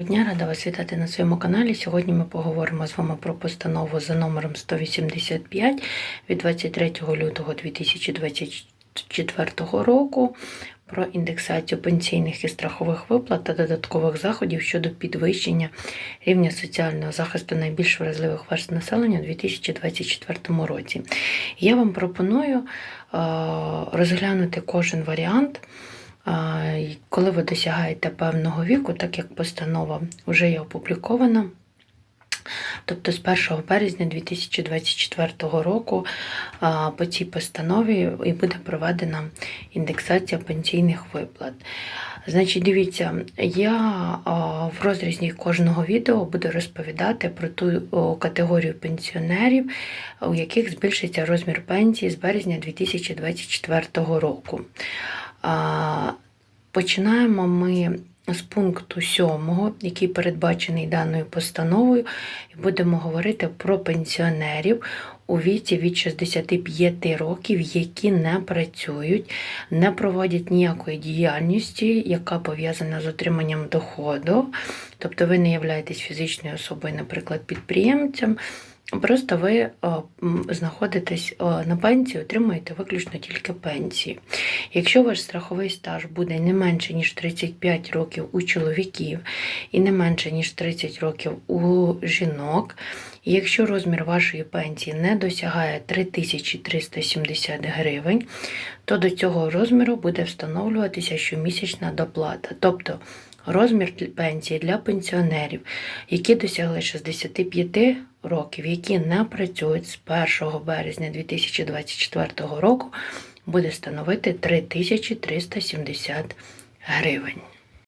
Дня, рада вас вітати на своєму каналі. Сьогодні ми поговоримо з вами про постанову за номером 185 від 23 лютого 2024 року про індексацію пенсійних і страхових виплат та додаткових заходів щодо підвищення рівня соціального захисту найбільш вразливих верст населення у 2024 році. Я вам пропоную е, розглянути кожен варіант. Коли ви досягаєте певного віку, так як постанова вже є опублікована, тобто з 1 березня 2024 року по цій постанові і буде проведена індексація пенсійних виплат. Значить, дивіться, я в розрізі кожного відео буду розповідати про ту категорію пенсіонерів, у яких збільшиться розмір пенсії з березня 2024 року. Починаємо ми з пункту 7, який передбачений даною постановою, і будемо говорити про пенсіонерів у віці від 65 років, які не працюють, не проводять ніякої діяльності, яка пов'язана з отриманням доходу. Тобто ви не являєтесь фізичною особою, наприклад, підприємцем. Просто ви о, знаходитесь о, на пенсії, отримуєте виключно тільки пенсії. Якщо ваш страховий стаж буде не менше, ніж 35 років у чоловіків і не менше, ніж 30 років у жінок, якщо розмір вашої пенсії не досягає 3370 гривень, то до цього розміру буде встановлюватися щомісячна доплата. Тобто розмір пенсії для пенсіонерів, які досягли 65 років, які не працюють з 1 березня 2024 року, буде становити 3370 гривень.